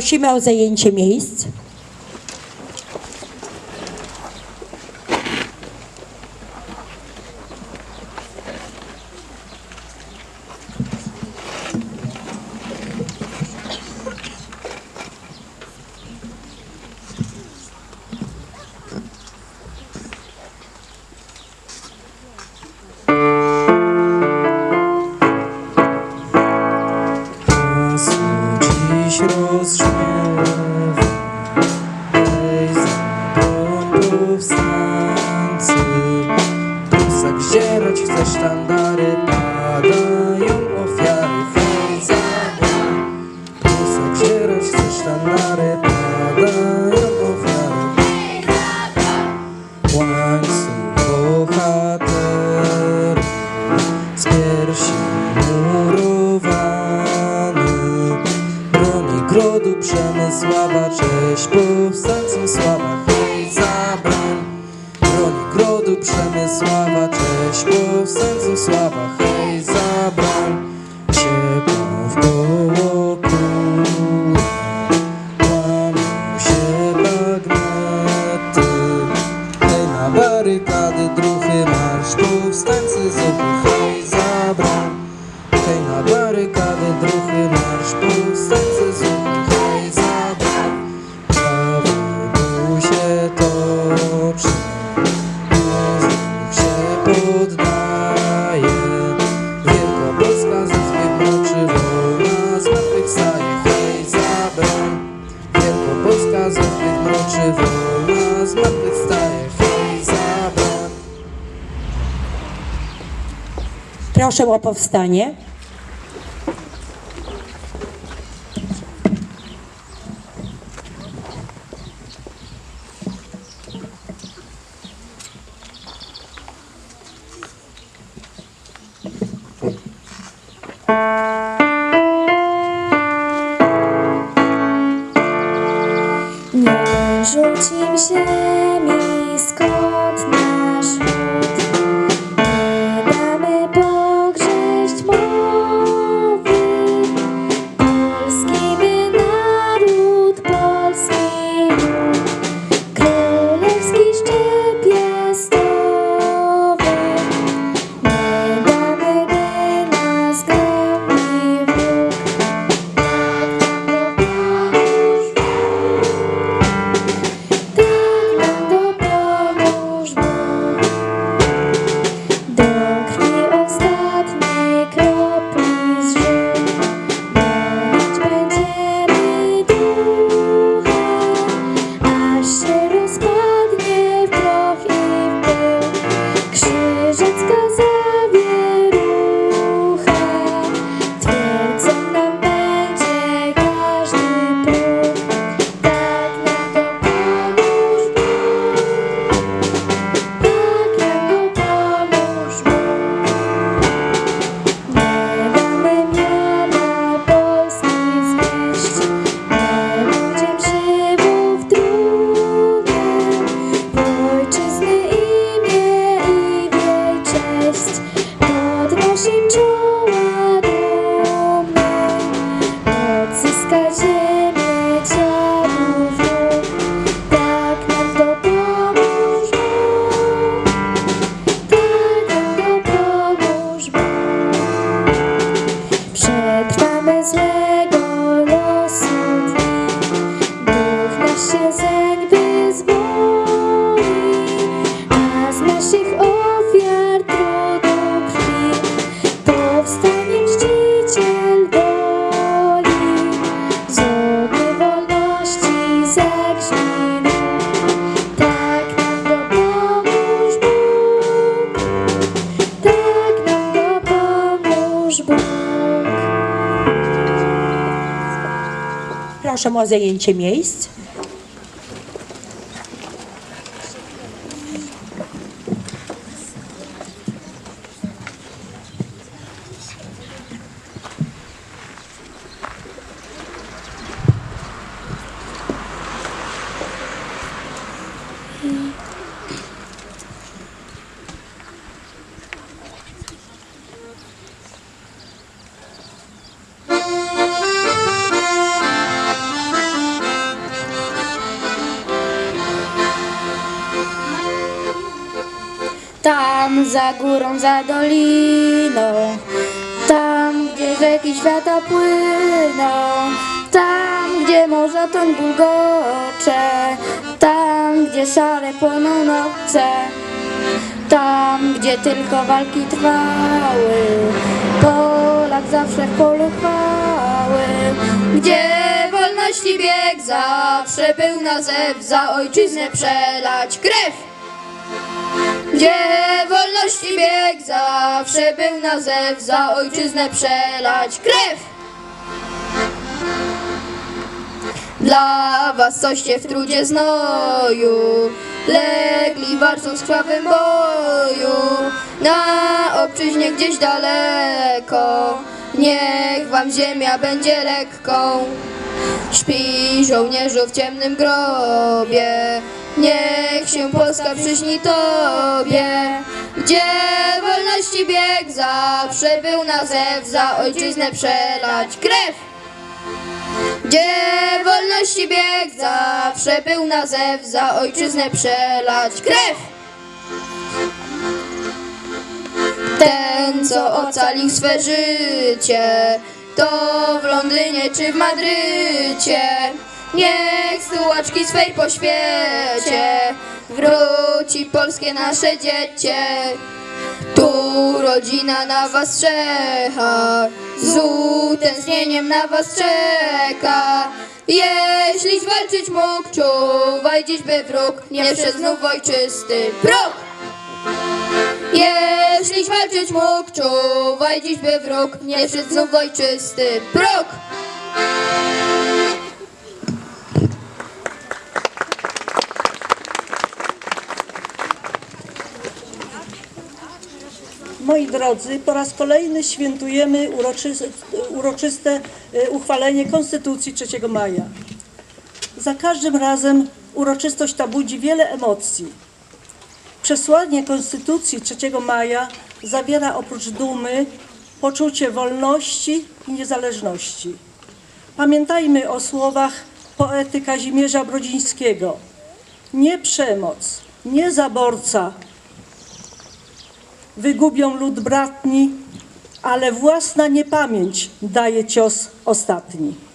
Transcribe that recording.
Prosimy o zajęcie miejsc. powstańcy Prusak zdzierać chce sztandary padać. Przemysława, cześć bo powstańcom sława Hej, zabrań ciepło w koło króla Łamią się bagnety Hej, na barykady, druchy marsz Powstańcy z obu, hej, zabrań Proszę o powstanie. Nie rzucim się 心中。Proszę o zajęcie miejsc. Za górą, za doliną, tam gdzie rzeki świata płyną, tam gdzie morza toń bulgocze, tam gdzie szare płoną noce, tam gdzie tylko walki trwały, Polak zawsze w polu chwały, gdzie wolności bieg zawsze był na zew, za ojczyznę przelać krew. Gdzie wolności bieg zawsze był na zew, za ojczyznę przelać krew. Dla was coście w trudzie znoju, legli walcząc w krwawym boju, na obczyźnie gdzieś daleko, niech wam ziemia będzie lekką. Śpi żołnierzu w ciemnym grobie, niech się Polska przyśni Tobie. Gdzie wolności bieg zawsze był na zew, za ojczyznę przelać krew. Gdzie wolności bieg zawsze był na zew, za ojczyznę przelać krew. Ten, co ocalił swe życie, to w Londynie czy w Madrycie. Niech z tułaczki swej po świecie wróci polskie nasze dziecię. Tu rodzina na was czeka, z utęsknieniem na was czeka. Jeśli walczyć mógł, czuwaj dziś by wróg nie wszedł znów ojczysty próg. Jeśli walczyć mógł, czuwaj dziś by wróg nie wszedł znów ojczysty próg. Moi drodzy, po raz kolejny świętujemy uroczyste, uroczyste uchwalenie Konstytucji 3 maja. Za każdym razem uroczystość ta budzi wiele emocji. Przesłanie Konstytucji 3 maja zawiera oprócz dumy poczucie wolności i niezależności. Pamiętajmy o słowach poety Kazimierza Brodzińskiego. Nie przemoc, nie zaborca, wygubią lud bratni, ale własna niepamięć daje cios ostatni.